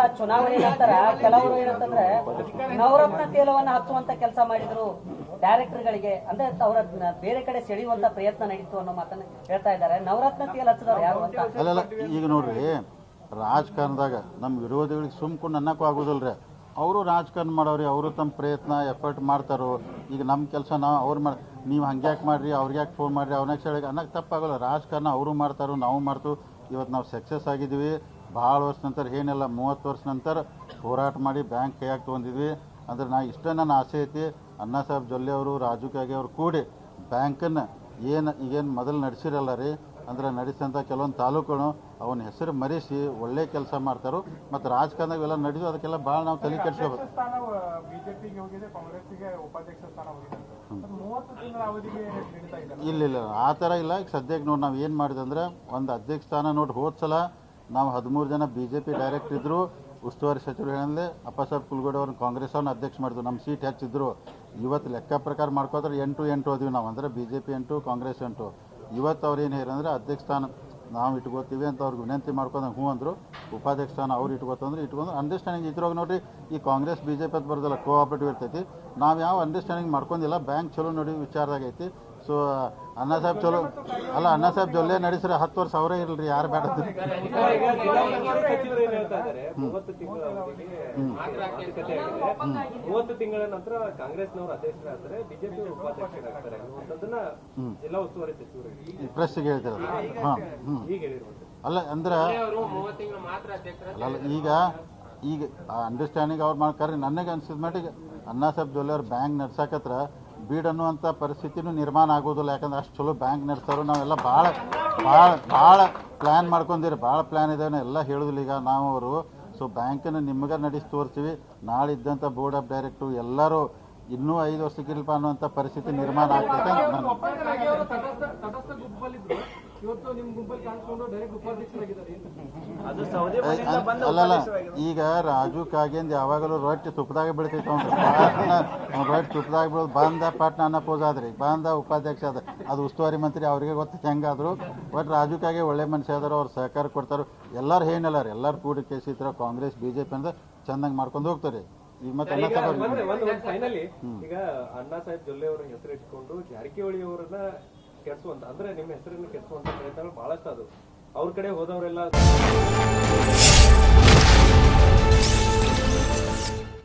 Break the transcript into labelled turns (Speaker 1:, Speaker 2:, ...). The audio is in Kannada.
Speaker 1: ಅಂತ ಚುನಾವಣೆ ನಂತರ ಕೆಲವರು ಏನಂತಂದ್ರೆ ನವರತ್ನ ತೇಲವನ್ನ ಹಚ್ಚುವಂತ ಕೆಲಸ ಮಾಡಿದ್ರು ಡೈರೆಕ್ಟರ್ಗಳಿಗೆ. ಅಂದ್ರೆ ಅವರ ಬೇರೆ ಕಡೆ ಸೆಳೆಯುವಂತ ಪ್ರಯತ್ನ ನಡೀತು ಅನ್ನೋ ಮಾತನ್ನ ಹೇಳ್ತಾ ಇದ್ದಾರೆ. ನವರತ್ನ ತೇಲ್ ಹಚ್ಚಿದವ್ರು ಯಾರು ಅಂತ?
Speaker 2: ಈಗ ನೋಡ್ರಿ, ರಾಜಕಾರಣದಾಗ ನಮ್ಮ ವಿರೋಧಿಗಳಿಗೆ ಸುಮ್ಕೊಂಡು ಅನ್ನಕ್ಕೂ ಆಗೋದಿಲ್ಲ ಅವರು ರಾಜಕಾರಣ ಮಾಡೋರಿ ಅವರು ತಮ್ಮ ಪ್ರಯತ್ನ ಎಫರ್ಟ್ ಮಾಡ್ತಾರೋ. ಈಗ ನಮ್ಮ ಕೆಲಸ ನಾವು ಅವ್ರು ಮಾಡಿ, ನೀವು ಹಂಗ್ಯಾಕೆ ಮಾಡ್ರಿ ಅವ್ರಿಗೆ ಯಾಕೆ ಫೋನ್ ಮಾಡಿರಿ ಅವ್ನಾಗ ಹೇಳಿ ಅನ್ನಕ್ಕೆ ತಪ್ಪಾಗಲ್ಲ. ರಾಜಕಾರಣ ಅವರು ಮಾಡ್ತಾರೋ, ನಾವು ಮಾಡ್ತು ಇವತ್ತು ನಾವು ಸಕ್ಸಸ್ ಆಗಿದ್ದೀವಿ. ಭಾಳ ವರ್ಷ ನಂತರ ಏನಿಲ್ಲ ಮೂವತ್ತು ವರ್ಷ ನಂತರ ಹೋರಾಟ ಮಾಡಿ ಬ್ಯಾಂಕ್ ಕೈಯಾಗಿ ತೊಗೊಂಡಿದ್ವಿ. ಅಂದ್ರೆ ನಾ ಇಷ್ಟೇ ನನ್ನ ಆಸೆ ಐತಿ ಅಣ್ಣಾ ಸಾಹೇಬ್ ಜೊಲ್ಲೆ ಅವರು ರಾಜು ಕ್ಯಾಗೆ ಅವರು ಕೂಡಿ ಬ್ಯಾಂಕನ್ನು ಏನು ಈಗೇನು ಮೊದಲು ನಡೆಸಿರಲ್ಲ ರೀ ಅಂದ್ರೆ ನಡೆಸಿದಂಥ ಕೆಲವೊಂದು ತಾಲೂಕುಗಳು ಅವನ ಹೆಸರು ಮರೆಸಿ ಒಳ್ಳೆ ಕೆಲಸ ಮಾಡ್ತಾರೋ. ಮತ್ತು ರಾಜಕಾರಣದಾಗ ಎಲ್ಲ ನಡೆದು ಅದಕ್ಕೆಲ್ಲ ಭಾಳ ನಾವು ತಲೆ ಕೆಡಿಸ್ಕೋಬೇಕು. ಇಲ್ಲ ಇಲ್ಲ ಆ ಥರ ಇಲ್ಲ. ಈಗ ಸದ್ಯಕ್ಕೆ ನೋಡಿ ನಾವು ಏನು ಮಾಡಿದೆ ಅಂದ್ರೆ ಒಂದು ಅಧ್ಯಕ್ಷ ಸ್ಥಾನ ನೋಡಿ ಹೋದ ಸಲ ನಾವು ಹದಿಮೂರು ಜನ ಬಿ ಜೆ ಪಿ ಡೈರೆಕ್ಟ್ ಇದ್ದರು ಉಸ್ತುವಾರಿ ಸಚಿವರು ಹೇಳಿದ್ರೆ ಅಪ್ಪಸಾಬ್ ಕುಲ್ಗೋಡೆ ಅವ್ರನ್ನ ಕಾಂಗ್ರೆಸ್ ಅವ್ರನ್ನ ಅಧ್ಯಕ್ಷ ಮಾಡಿದ್ರು, ನಮ್ಮ ಸೀಟ್ ಹೆಚ್ಚಿದ್ರು. ಇವತ್ತು ಲೆಕ್ಕ ಪ್ರಕಾರ ಮಾಡ್ಕೋದ್ರೆ ಎಂಟು ಎಂಟು ಹೋದ್ವಿ ನಾವು, ಅಂದರೆ ಬಿ ಜೆ ಪಿ ಎಂಟು, ಕಾಂಗ್ರೆಸ್ ಎಂಟು. ಇವತ್ತು ಅವ್ರು ಏನು ಹೇಳಂದ್ರೆ ಅಧ್ಯಕ್ಷ ಸ್ಥಾನ ನಾವು ಇಟ್ಕೋತೀವಿ ಅಂತ ಅವ್ರಿಗೆ ವಿನಂತಿ ಮಾಡ್ಕೊಂಡಂಗೆ ಹ್ಞೂ ಅಂದರು. ಉಪಾಧ್ಯಕ್ಷ ಸ್ಥಾನ ಅವ್ರು ಇಟ್ಕೋತಂದ್ರೆ ಇಟ್ಕೊಂಡು ಅಂಡರ್ಸ್ಟ್ಯಾಂಡಿಂಗ್ ಇದ್ರಾಗ ನೋಡಿರಿ, ಈ ಕಾಂಗ್ರೆಸ್ ಬಿ ಜೆ ಪಿ ಅಂತ ಬರೋದಿಲ್ಲ ಕೋಆಪರೇಟಿವ್ ಇರ್ತೈತಿ. ನಾವು ಯಾವ ಅಂಡರ್ಸ್ಟ್ಯಾಂಡಿಂಗ್ ಮಾಡ್ಕೊಂಡಿಲ್ಲ ಬ್ಯಾಂಕ್ ಚಲೋ ನೋಡಿ ವಿಚಾರದಾಗ ಐತಿ. ಸೊ ಅಣ್ಣ ಸಾಹೇಬ್ ಚಲೋ. ಅಲ್ಲ ಅಣ್ಣ ಸಾಹೇಬ್ ಜೊಲ್ಲೆ ನಡೆಸ್ರೆ ಹತ್ತು ವರ್ಷ ಅವರೇ ಇರಲ್ರಿ ಯಾರು ಬೇಡ
Speaker 3: ಮೂವತ್ತು ತಿಂಗಳ ನಂತರ ಕಾಂಗ್ರೆಸ್ನವರು ಅಧ್ಯಕ್ಷರಾಗ್ತಾರೆ ಬಿಜೆಪಿ ಉಪಾಧ್ಯಕ್ಷರಾಗ್ತಾರೆ ಜಿಲ್ಲಾ ಉಸ್ತುವಾರಿ ಸಚಿವರು ಹೇಳಿದ್ರು.
Speaker 2: ಪ್ರೆಸ್ಸಿಗೆ ಹೇಳ್ತಾರೆ? ಹಾಂ ಹ್ಞೂ ಅಲ್ಲ ಅಂದ್ರೆ ಅಲ್ಲ ಈಗ ಈಗ ಆ ಅಂಡರ್ಸ್ಟ್ಯಾಂಡಿಂಗ್ ಅವ್ರು ಮಾಡ್ತಾರೆ ನನಗೆ ಅನ್ಸಿದ ಮಟ್ಟಿಗೆ ಅಣ್ಣ ಸಾಹೇಬ್ ಜೊಲ್ಲೆ ಅವ್ರು ಬ್ಯಾಂಕ್ ನಡ್ಸಕತ್ರ ಬೀಡ್ ಅನ್ನುವಂಥ ಪರಿಸ್ಥಿತಿನೂ ನಿರ್ಮಾಣ ಆಗೋದಿಲ್ಲ ಯಾಕಂದ್ರೆ ಅಷ್ಟು ಚಲೋ ಬ್ಯಾಂಕ್ ನಡೆಸೋರು, ನಾವೆಲ್ಲ ಭಾಳ ಭಾಳ ಭಾಳ ಪ್ಲ್ಯಾನ್ ಮಾಡ್ಕೊಂಡಿರಿ. ಭಾಳ ಪ್ಲ್ಯಾನ್ ಇದೆ ಎಲ್ಲ ಹೇಳೋದಿಲ್ಲ. ಈಗ ನಾವು ಅವರು ಸೊ ಬ್ಯಾಂಕನ್ನು ನಿಮ್ಗೆ ನಡೆಸಿ ತೋರಿಸ್ತೀವಿ ನಾಳೆ ಇದ್ದಂಥ ಬೋರ್ಡ್ ಆಫ್ ಡೈರೆಕ್ಟ್ರು ಎಲ್ಲರೂ ಇನ್ನೂ ಐದು ವರ್ಷಕ್ಕಿಲ್ಪ ಅನ್ನುವಂಥ ಪರಿಸ್ಥಿತಿ ನಿರ್ಮಾಣ ಆಗ್ತೈತೆ ಅಲ್ಲಲ್ಲ ಈಗ ರಾಜು ಕಾಗೇಂದ್ ಯಾವಾಗಲೂ ರೊಟ್ಟಿ ತುಪ್ಪದಾಗ ಬೀಳ್ತೈತೆ ಅವ್ನು ರೊಟ್ಟಿ ತುಪ್ಪದಾಗ ಬೀಳೋದು ಬಂದ ಪಟ್ನ ಅನ್ನ ಪೂಜಾ ಆದ್ರಿ ಬಂದ ಉಪಾಧ್ಯಕ್ಷ ಅದ ಅದು ಉಸ್ತುವಾರಿ ಮಂತ್ರಿ ಅವ್ರಿಗೆ ಗೊತ್ತ ಹೆಂಗಾದ್ರು. ಬಟ್ ರಾಜು ಕಾಗೆ ಒಳ್ಳೆ ಮನುಷ್ಯ ಆದ್ರು ಅವ್ರು ಸಹಕಾರ ಕೊಡ್ತಾರೆ. ಎಲ್ಲರೂ ಏನಿಲ್ಲ ರೀ ಎಲ್ಲರೂ ಕೂಡಿ ಕೇಸಿ ಇದ್ರ ಕಾಂಗ್ರೆಸ್ ಬಿ ಜೆ ಪಿ ಅಂತ ಚಂದಂಗೆ ಮಾಡ್ಕೊಂಡು ಹೋಗ್ತಾರೆ ಈಗ ಮತ್ತೆ
Speaker 3: ಅಣ್ಣ ಈಗ ಅಣ್ಣಾ ಸಾಹೇಬ್ ಜೊಲ್ಲೆ ಅವರ ಹೆಸರು ಇಟ್ಕೊಂಡು ಜಾರಕಿಹೊಳಿ ಅವರನ್ನ ಕೆಡ್ಸುವಂತ ಅಂದ್ರೆ ನಿಮ್ಮ ಹೆಸರನ್ನು ಕೆಡ್ಸುವಂತ ಪ್ರಯತ್ನಗಳು ಬಹಳಷ್ಟು ಅದು. ಅವ್ರ ಕಡೆ ಹೋದವರೆಲ್ಲ